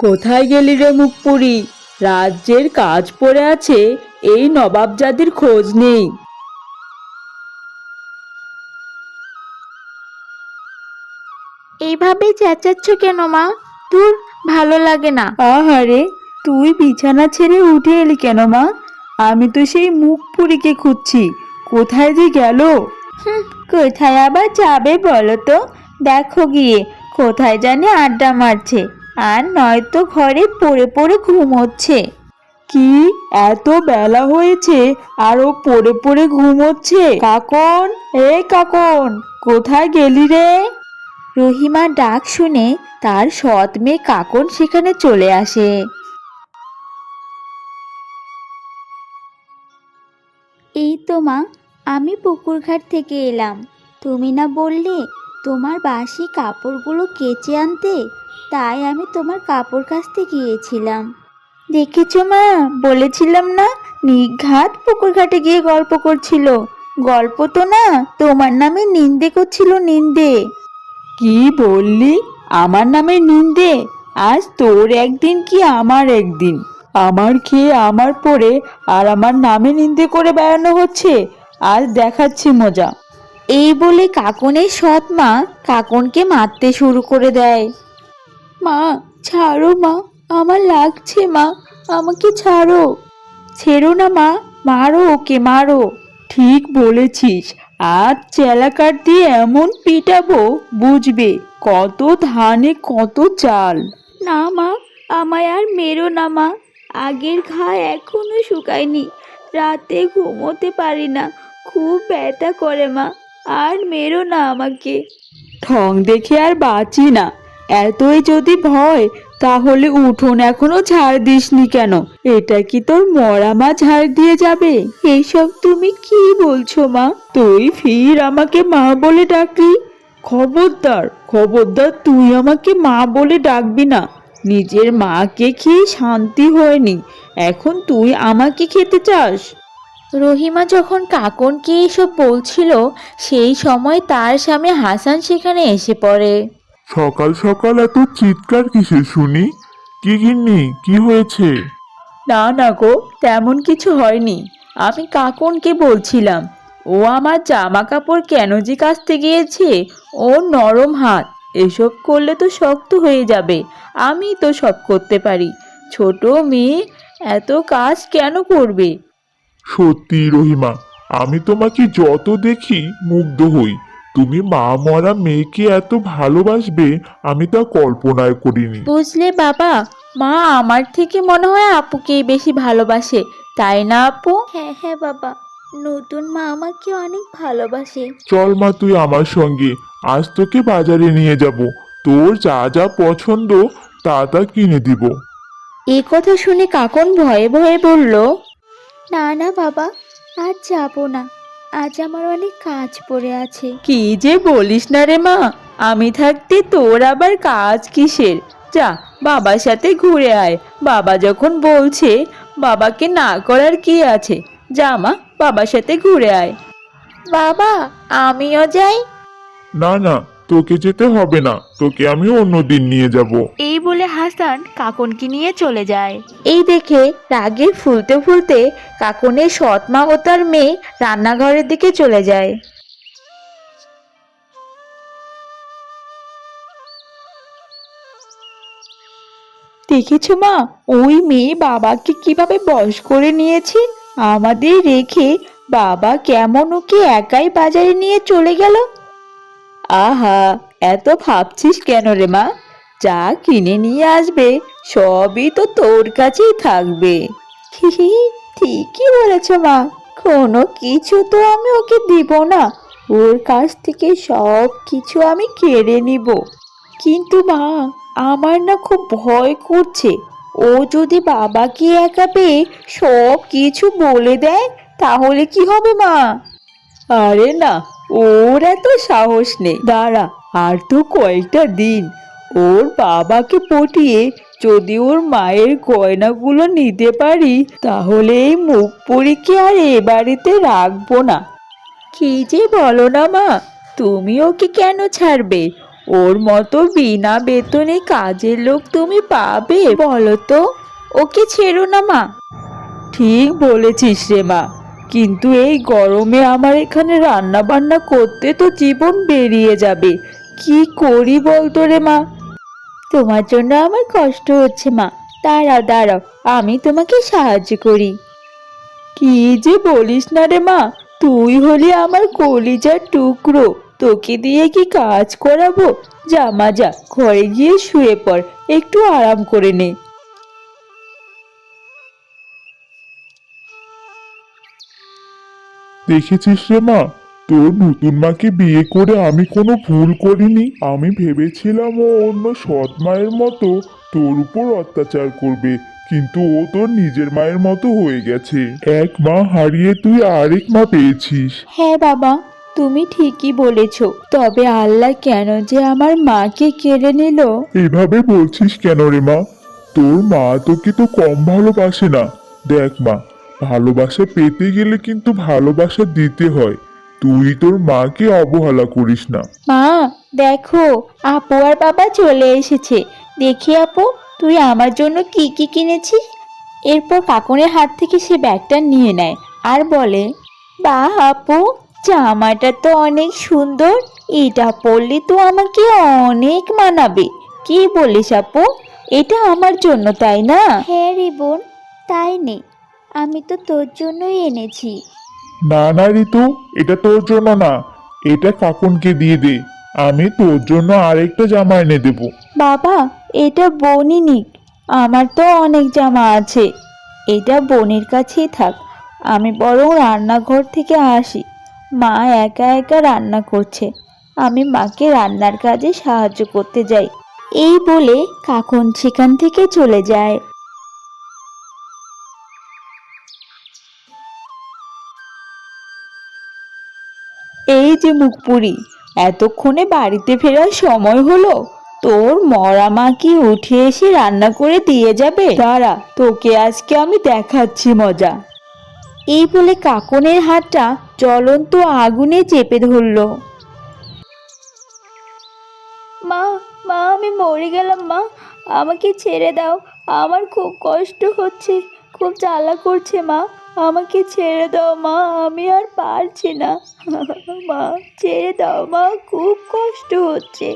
কোথায় গেলি রে মুখপুরি? রাজ্যের কাজ পড়ে আছে এই নবাবজাদির খোঁজ নেই। এইভাবে চেঁচাচ্ছ কেন মা? তোর ভালো লাগে না। আহারে তুই বিছানা ছেড়ে উঠে এলি কেন মা? আমি তো সেই মুখপুরিকে খুঁজছি। কোথায় যে গেল? হুম, কোথায় আবার যাবে বলো তো? দেখো গিয়ে কোথায় জানি আড্ডা মারছে। আর নয়তো ঘরে পড়ে পড়ে ঘুমোচ্ছে কি? এত বেলা হয়েছে আর ও পড়ে পড়ে ঘুমোচ্ছে কাকন এ কাকন কোথায় গেলি রে? রহিমা ডাক শুনে তার সৎ মেয়ে কাকন সেখানে চলে আসে। এই তো মা আমি পুকুরঘাট থেকে এলাম। তুমি না বললে তোমার বাসি কাপড়গুলো কেচে আনতে? তাই আমি তোমার কাপড় কাচতে গিয়েছিলাম। দেখেছ মা? বলেছিলাম না নিঘাত পুকুরঘাটে গিয়ে গল্প করছিল। গল্প তো না তোমার নামে নিন্দে করছিল নিন্দে। কি বললি? আমার নামে নিন্দে? আজ তোর একদিন কি আমার একদিন? আমার খেয়ে আমার পরে আর আমার নামে নিন্দে করে বেড়ানো হচ্ছে। আজ দেখাচ্ছি মজা। এই বলে কাকনের সৎ মা কাকনকে মারতে শুরু করে দেয়। মা ছাড়ো মা আমার লাগছে মা আমাকে ছাড়ো। ছেড়ো না মা মারো ওকে মারো। ঠিক বলেছিস আজ চেলাকার দিয়ে এমন পিটাবো বুঝবে কত ধানে কত চাল। না মা আমায় আর মেরো না মা আগের ঘা এখনও শুকায়নি রাতে ঘুমোতে পারি না খুব ব্যথা করে মা আর মেরো না আমাকে। ঠং দেখে আর বাঁচি না। এতই যদি ভয়, তাহলে উঠোন এখনও ঝাড় দিসনি কেন? এটা কি তোর মরা মা ঝাড় দিয়ে যাবে? এইসব তুমি কি বলছো মা? তুই ফির আমাকে মা বলে ডাকলি? খবরদার খবরদার, তুই আমাকে মা বলে ডাকবি না। নিজের মাকে খেয়ে শান্তি হয়নি। এখন তুই আমাকে খেতে চাস? রহিমা যখন কাকনকে এসব বলছিল, সেই সময় তার স্বামী হাসান সেখানে এসে পড়ে। সকাল সকাল এত চিৎকার কিসের শুনি? কি গিন্নি কি হয়েছে? না না গো তেমন কিছু হয়নি। আমি কাকনকে বলছিলাম ও আমার জামা কাপড় কেন যে কাচতে গিয়েছে? ও নরম হাত এসব করলে তো শক্ত হয়ে যাবে আমি তো সব করতে পারি। ছোট মেয়ে এত কাজ কেন করবে? সত্যি রহিমা আমি তোমাকে যত দেখি মুগ্ধ হই। তুমি মা মরা মেয়েকে এত ভালোবাসবে আমি তা কল্পনায় করিনি। বুঝলে বাবা মা আমার থেকে মনে হয় আপুকেই বেশি ভালোবাসে তাই না আপু? হ্যাঁ হ্যাঁ বাবা নতুন মা আমাকে অনেক ভালোবাসে। চল মা তুই আমার সঙ্গে আজ তোকে বাজারে নিয়ে যাব তোর যা যা পছন্দ তা তা কিনে দিব। এ কথা শুনে কাকন ভয়ে ভয়ে বলল না না বাবা আজ যাব না। আজ আমার অনেক কাজ পড়ে আছে। কি যে বলিস না রে মা আমি থাকতে তোর আবার কাজ কিসের? যা বাবার সাথে ঘুরে আয়। বাবা যখন বলছে বাবাকে না করার কি আছে? যা মা বাবার সাথে ঘুরে আয়। বাবা আমিও যাই। না না তোকে যেতে হবে না তোকে আমি অন্যদিন নিয়ে যাব। এই বলে হাসান কাকনকে নিয়ে চলে যায়। এই দেখে রাগে ফুলতে ফুলতে কাকনের সৎ মা ও তার মেয়ে রান্নাঘরের দিকে চলে যায়। দেখেছ মা ওই মেয়ে বাবাকে কীভাবে বশ করে নিয়েছে? আমাদের রেখে বাবা কেমন ওকে একাই বাজারে নিয়ে চলে গেল? আহা, এত ভাবছিস কেন রে মা? যা কিনে নিয়ে আসবে, সবই তো তোর কাছেই থাকবে। হি ঠিকই বলেছ মা। কোনো কিছু তো আমি ওকে দিব না। ওর কাছ থেকে সব কিছু আমি কেড়ে নিব। কিন্তু মা, আমার না খুব ভয় করছে। ও যদি বাবাকে একা পেয়ে সব কিছু বলে দেয়, তাহলে কি হবে মা? আরে না ওর এত সাহস নেই। দাঁড়া, আর তো কয়েকটা দিন। ওর বাবাকে পটিয়ে যদি ওর মায়ের গয়নাগুলো নিতে পারি, তাহলে এই মুখ পরীকে আর এ বাড়িতে রাখব না। কি যে বলো না মা, তুমি ওকে কেন ছাড়বে? ওর মতো বিনা বেতনে কাজের লোক তুমি পাবে, বলো তো? ওকে ছেড়ো না মা। ঠিক বলেছিস রে মা। কিন্তু এই গরমে আমার এখানে রান্না বান্না করতে তো জীবন বেরিয়ে যাবে। কি করি বলতো রে মা? তোমার জন্য আমার কষ্ট হচ্ছে মা। দাঁড়াও দাঁড়াও আমি তোমাকে সাহায্য করি। কি যে বলিস না রে মা, তুই হলি আমার কলিজার টুকরো। তোকে দিয়ে কি কাজ করাবো? যা মা, যা, ঘরে গিয়ে শুয়ে পড়, একটু আরাম করে নে। দেখেছিস রে মা? তোর নতুন মাকে বিয়ে করে আমি কোনো ভুল করিনি। আমি ভেবেছিলাম ও অন্য সৎ মায়ের মতো তোর উপর অত্যাচার করবে। কিন্তু ও তোর নিজের মায়ের মতো হয়ে গেছে। এক মা হারিয়ে তুই আরেক মা পেয়েছিস। হ্যাঁ বাবা তুমি ঠিকই বলেছ। তবে আল্লাহ কেন যে আমার মাকে কেড়ে নিল? এভাবে বলছিস কেন রে মা? তোর মা তোকে তো কম ভালোবাসে না। দেখ মা ভালোবাসা পেতে গেলে কিন্তু ভালোবাসা দিতে হয়। তুই তোর মাকে অবহেলা করিস না। মা দেখো আপু আর বাবা চলে এসেছে। দেখি আপু তুই আমার জন্য কি কি কিনেছিস? এরপর কাকনের হাত থেকে সে ব্যাগটা নিয়ে নেয় আর বলে বাহ আপু জামাটা তো অনেক সুন্দর। এটা পরলে তো আমাকে অনেক মানাবে। কি বলিস আপু? এটা আমার জন্য তাই না? হ্যাঁ রে বোন তাই নে আমি তো তোর জন্যই এনেছি। না না ঋতু এটা তোর জন্য না। এটা কাকুনকে দিয়ে দে। আমি তোর জন্য আরেকটা জামা এনে দেবো। বাবা এটা বোনই নিক। আমার তো অনেক জামা আছে। এটা বোনের কাছেই থাক। আমি বরং রান্নাঘর থেকে আসি। মা একা একা রান্না করছে। আমি মাকে রান্নার কাজে সাহায্য করতে যাই। এই বলে কাকুন সেখান থেকে চলে যায়। এই যে মুখপুরি, এতক্ষণে বাড়িতে ফেরার সময় হলো। তোর মরা মা কি উঠে এসে রান্না করে দিয়ে যাবে? দাঁড়া, তোকে আজকে আমি দেখাচ্ছি মজা। এই বলে কাকনের হাতটা জ্বলন্ত আগুনে চেপে ধরলো। মা মা, আমি মরে গেলাম মা। আমাকে ছেড়ে দাও, আমার খুব কষ্ট হচ্ছে, খুব জ্বালা করছে মা। আমাকে ছেড়ে দাও মা আমি আর পারছি না। মা ছেড়ে দাও মা খুব কষ্ট হচ্ছে।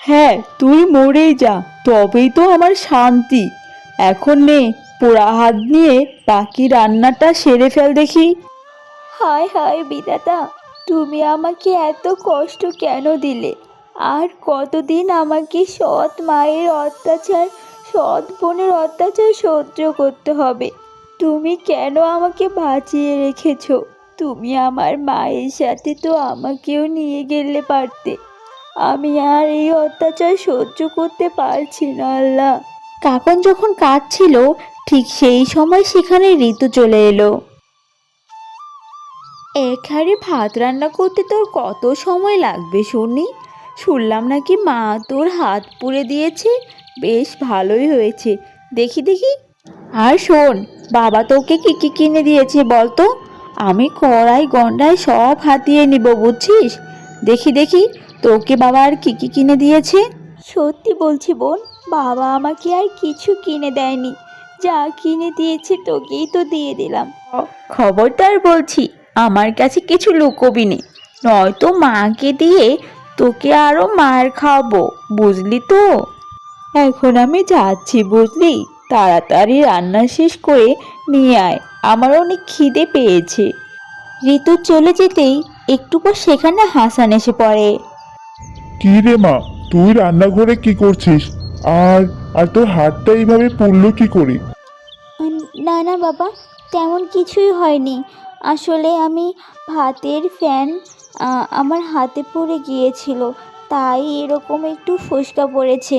হ্যাঁ তুই মরেই যা তবেই তো আমার শান্তি। এখন নে পোড়া হাত নিয়ে বাকি রান্নাটা সেরে ফেল দেখি। হায় হায় বিদাতা তুমি আমাকে এত কষ্ট কেন দিলে? আর কতদিন আমাকে সৎ মায়ের অত্যাচার সৎ বোনের অত্যাচার সহ্য করতে হবে? তুমি কেন আমাকে বাঁচিয়ে রেখেছো? তুমি আমার মায়ের সাথে তো আমাকেও নিয়ে গেলে পারতে। আমি আর এই অত্যাচার সহ্য করতে পারছি না আল্লাহ। কাকন যখন কাঁদছিল ঠিক সেই সময় সেখানে ঋতু চলে এলো। এক হাঁড়ি ভাত রান্না করতে তোর কত সময় লাগবে শুনি? শুনলাম নাকি মা তোর হাত পুড়ে দিয়েছে? বেশ ভালোই হয়েছে। দেখি দেখি। আর শোন বাবা তোকে কি কি কিনে দিয়েছে বলতো? আমি কড়াই গন্ডায় সব হাতিয়ে নিব বুঝছিস? দেখি দেখি তোকে বাবা আর কি কি কিনে দিয়েছে? সত্যি বলছি বোন বাবা আমাকে আর কিছু কিনে দেয়নি। যা কিনে দিয়েছে তোকেই তো দিয়ে দিলাম। খবরদার বলছি আমার কাছে কিছু লুকোবি নে। নয়তো মাকে দিয়ে তোকে আরও মার খাওয়াবো বুঝলি তো? এখন আমি যাচ্ছি বুঝলি? তাড়াতাড়ি রান্না শেষ করে নিয়ে আয় আমার অনেক খিদে পেয়েছে। ঋতু চলে যেতেই একটু পর সেখানে হাসান এসে পড়ে। কি রে মা তুই রান্নাঘরে কি করছিস? আর আর তোর হাতটা এইভাবে পুড়লো কি করে? না না বাবা তেমন কিছুই হয়নি। আসলে আমি ভাতের ফ্যান আমার হাতে পড়ে গিয়েছিল তাই এরকম একটু ফোসকা পড়েছে।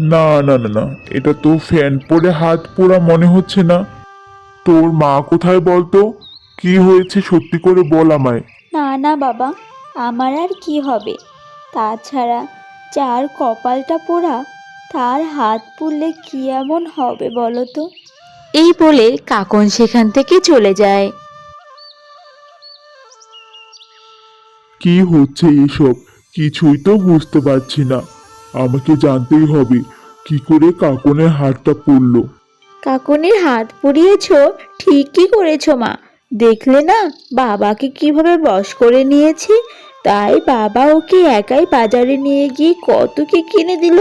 না না না না। এটা তো ফ্যান পরে হাত পোড়া মনে হচ্ছে না। তোর মা কোথায় বলতো? কি হয়েছে সত্যি করে বল আমায়। না না বাবা। আমার আর কি হবে? তাছাড়া যার কপালটা পোড়া তার হাত পুড়লে কি এমন হবে বলো তো? এই বলে কাকন সেখান থেকে চলে যায়। কি হচ্ছে এসব কিছুই তো বুঝতে পারছি না। আমাকে জানতেই হবে কি করে কাকনের হাতটা পড়ল। কাকুনির হাত পুড়িয়েছ? ঠিকই করেছ মা? দেখলে না বাবাকে কীভাবে বশ করে নিয়েছি? তাই বাবা ওকে একাই বাজারে নিয়ে গিয়ে কত কি কিনে দিল?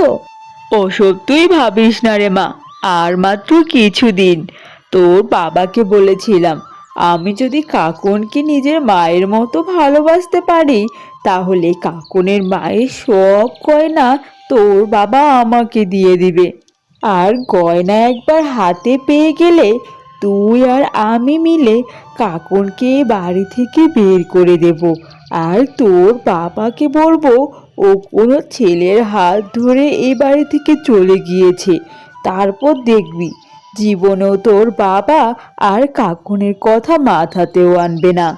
ওসব তুই ভাবিস না রে মা আর মাত্র কিছুদিন। তোর বাবাকে বলেছিলাম আমি যদি কাকুনকে নিজের মায়ের মতো ভালোবাসতে পারি, তাহলে কাকুনের মায়ের সব গয়না তোর বাবা আমাকে দিয়ে দিবে। আর গয়না একবার হাতে পেয়ে গেলে তুই আর আমি মিলে কাকুনকে বাড়ি থেকে বের করে দেব। আর তোর বাবাকে বলব, ও কোনো ছেলের হাত ধরে এই বাড়ি থেকে চলে গিয়েছে। তারপর দেখবি জীবনেও তোর বাবা আর কাকুনের কথা মাথাতেও আনবে না।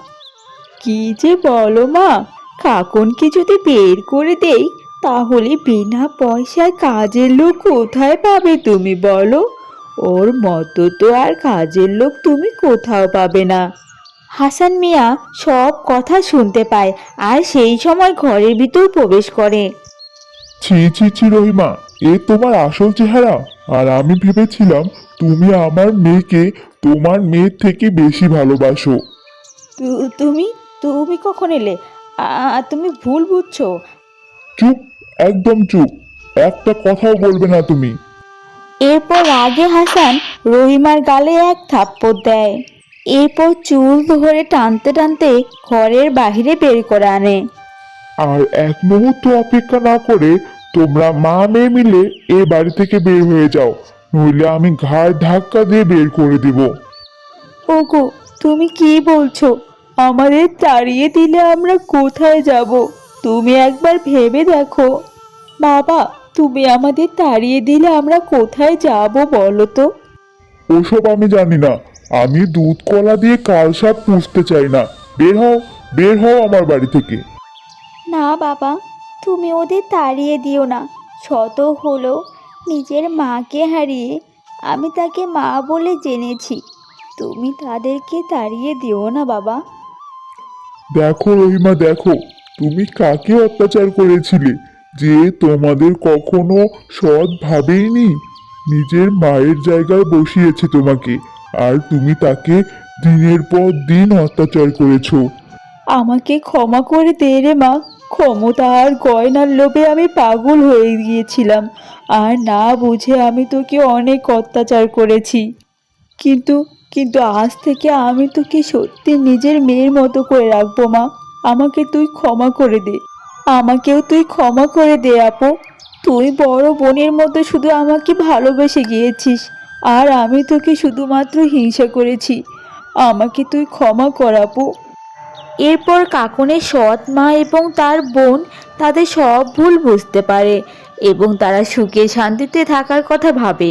কি যে বলো মা, কাকুনকে যদি বের করে দেই, তাহলে বিনা পয়সায় কাজের লোক কোথায় পাবে তুমি বলো? ওর মতো তো আর কাজের লোক তুমি কোথাও পাবে না। হাসান মিয়া সব কথা শুনতে পায় আর সেই সময় ঘরের ভিতর প্রবেশ করে। ছি ছি ছি রহিমা, এ তোমার আসল চেহারা? আর আমি ভেবেছিলাম তুমি আমার মেয়েকে তোমার মেয়ের থেকে বেশি ভালোবাসো। তু- তুমি তুমি কখন এলে? আ- তুমি ভুল বুঝছ। চুপ একদম চুপ। একটা কথাও বলবে না তুমি। এরপর রাগে হাসান রহিমার গালে এক থাপ্পড় দেয়। এরপর চুল ধরে টানতে টানতে ঘরের বাহিরে বের করে আনে। আর এক মুহূর্ত অপেক্ষা না করে তোমরা মা মেয়ে মিলে এ বাড়ি থেকে বের হয়ে যাও নইলে আমি ঘাড় ধাক্কা দিয়ে বের করে দিব। ওগো তুমি কি বলছো? আমাদের তাড়িয়ে দিলে আমরা কোথায় যাব? তুমি একবার ভেবে দেখো। বাবা তুমি আমাদের তাড়িয়ে দিলে আমরা কোথায় যাব বলো তো? ওসব আমি জানি না। আমি দুধ কলা দিয়ে কাল সাপ পুষতে চাই না। বের হও বের হও আমার বাড়ি থেকে। না বাবা। তুমি ওদের তাড়িয়ে দিও না। শত হলো নিজের মাকে হারিয়ে আমি তাকে মা বলে জেনেছি। তুমি তাদেরকে তাড়িয়ে দিও না বাবা। দেখো রহিমা দেখো তুমি কাকে অত্যাচার করেছিলে যে তোমাদের কখনো সৎ ভাবেইনি? নিজের মায়ের জায়গায় বসিয়েছে তোমাকে আর তুমি তাকে দিনের পর দিন অত্যাচার করেছ। আমাকে ক্ষমা করে দে রে মা। ক্ষমতা আর গয়নার লোভে আমি পাগল হয়ে গিয়েছিলাম। আর না বুঝে আমি তোকে অনেক অত্যাচার করেছি। কিন্তু কিন্তু আজ থেকে আমি তোকে সত্যি নিজের মেয়ের মতো করে রাখব, মা। আমাকে তুই ক্ষমা করে দে। আমাকেও তুই ক্ষমা করে দে, আপু। তুই বড় বোনের মতো শুধু আমাকে ভালোবেসে গিয়েছিস। আর আমি তোকে শুধুমাত্র হিংসা করেছি। আমাকে তুই ক্ষমা কর, আপু। এরপর কাকনের সৎ মা এবং তার বোন তাদের সব ভুল বুঝতে পারে এবং তারা সুখে শান্তিতে থাকার কথা ভাবে।